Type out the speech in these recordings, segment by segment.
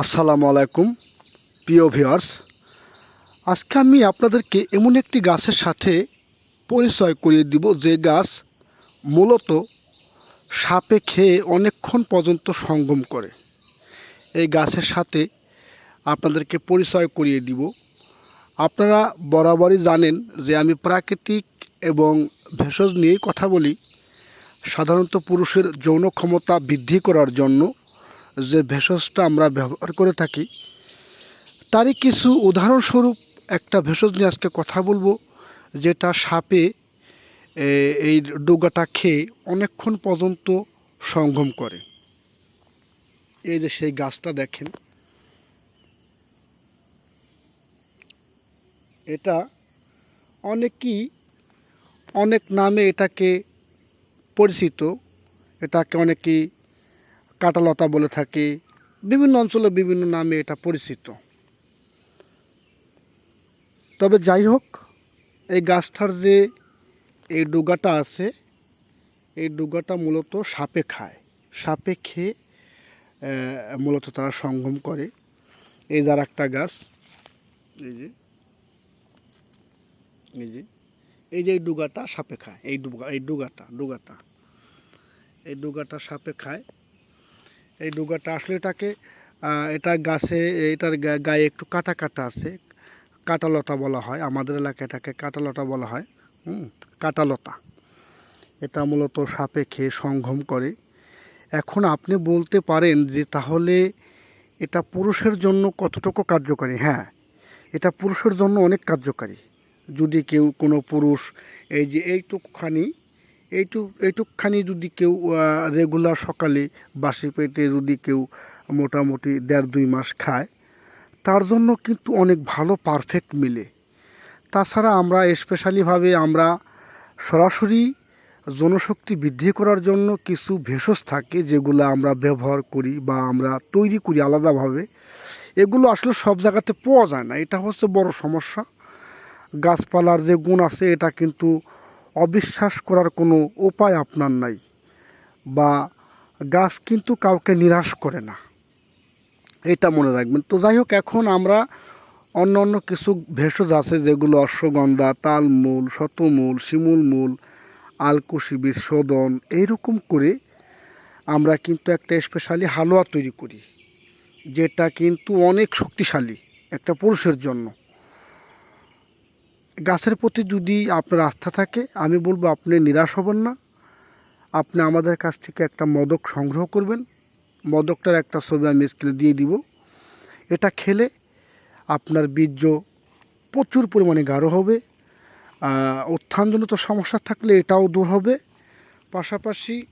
আসসালামু আলাইকুম, প্রিয় ভিউয়ার্স। আজকে আমি আপনাদেরকে এমন একটি গাছের সাথে পরিচয় করিয়ে দিব, যে গাছ মূলত সাপে খেয়ে অনেকক্ষণ পর্যন্ত সঙ্গম করে। এই গাছের সাথে আপনাদেরকে পরিচয় করিয়ে দিব। আপনারা বরাবরই জানেন যে আমি প্রাকৃতিক এবং ভেষজ নিয়ে কথা বলি। সাধারণত পুরুষের যৌন ক্ষমতা বৃদ্ধি করার জন্য যে ভেষজটা আমরা ব্যবহার করে থাকি, তারই কিছু উদাহরণস্বরূপ একটা ভেষজ নিয়ে আজকে কথা বলব, যেটা সাপে এই ডোগাটা খেয়ে অনেকক্ষণ পর্যন্ত সঙ্গম করে। এই যে সেই গাছটা দেখেন। এটা অনেকই, অনেক নামে এটাকে পরিচিত, এটাকে অনেকেই কাঁটালতা বলে থাকে, বিভিন্ন অঞ্চলে বিভিন্ন নামে এটা পরিচিত। তবে যাই হোক, এই গাছটার যে এই ডুগাটা আছে, এই ডুগাটা মূলত সাপে খায়। সাপে খেয়ে মূলত তারা সঙ্গম করে। এই যার একটা গাছ, এই যে এই যে এই যে ডুগাটা সাপে খায়। এই ডুগা, এই ডুগাটা ডুগাটা। এই ডুগাটা সাপে খায়। এই ডুগাটা আসলে এটাকে এটা গাছে, এটার গায়ে একটু কাটা কাটা আছে কাটালতা বলা হয়, আমাদের এলাকায় এটাকে কাটালতা বলা হয়, হুম কাটালতা এটা মূলত সাপে খেয়ে সঙ্গম করে। এখন আপনি বলতে পারেন যে তাহলে এটা পুরুষের জন্য কতটুকু কার্যকারী? হ্যাঁ এটা পুরুষের জন্য অনেক কার্যকারী। যদি কেউ কোনো পুরুষ, এই যে এইটুকখানি এইটুক এইটুকখানি যদি কেউ রেগুলার সকালে বাসি পেটে যদি কেউ মোটামুটি দেড়, দুই মাস খায়, তার জন্য কিন্তু অনেক ভালো পারফেক্ট মিলে তাছাড়া আমরা স্পেশালিভাবে আমরা সরাসরি জনশক্তি বৃদ্ধি করার জন্য কিছু ভেষজ থাকে যেগুলো আমরা ব্যবহার করি বা আমরা তৈরি করি আলাদাভাবে। এগুলো আসলে সব জায়গাতে পাওয়া যায় না, এটা হচ্ছে বড় সমস্যা। গাছপালার যে গুণ আছে, এটা কিন্তু অবিশ্বাস করার কোনো উপায় আপনার নাই বা গাছ কিন্তু কাউকে নিরাশ করে না। এটা মনে রাখবেন। তো যাই হোক, এখন আমরা অন্য অন্য কিছু ভেষজ আছে যেগুলো অশ্বগন্ধা, তালমূল, শতমূল শিমুল মূল আলকুশি বিশোদন এইরকম করে আমরা কিন্তু একটা স্পেশালি হালুয়া তৈরি করি, যেটা কিন্তু অনেক শক্তিশালী একটা পুরুষের জন্য। গাছের প্রতি যদি আপনার আস্থা থাকে আমি বলব আপনি নিরাশ হবেন না। আপনি আমাদের কাছ থেকে একটা মদক সংগ্রহ করবেন। মদকটার একটা ছবি আমি স্ক্রিনে দিয়ে দিব। এটা খেলে আপনার বীর্য প্রচুর পরিমাণে গাঢ় হবে। আহ, সমস্যা থাকলে এটাও দূর হবে। পাশাপাশি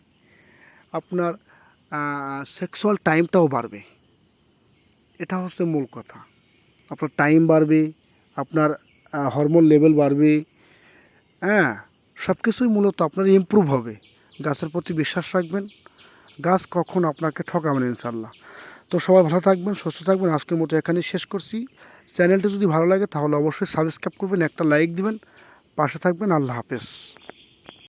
আপনার সেক্সুয়াল টাইমটাও বাড়বে। এটা হচ্ছে মূল কথা। আপনার টাইম বাড়বে আপনার হরমোন লেভেল বাড়বে হ্যাঁ সব কিছুই মূলত আপনার ইম্প্রুভ হবে। গাছের প্রতি বিশ্বাস রাখবেন। গাছ কখন আপনাকে ঠকাবে না ইনশাল্লাহ তো সবাই ভালো থাকবেন, সুস্থ থাকবেন। আজকের মতো এখানেই শেষ করছি। চ্যানেলটা যদি ভালো লাগে তাহলে অবশ্যই সাবস্ক্রাইব করবেন, একটা লাইক দিবেন। পাশে থাকবেন। আল্লাহ হাফেজ।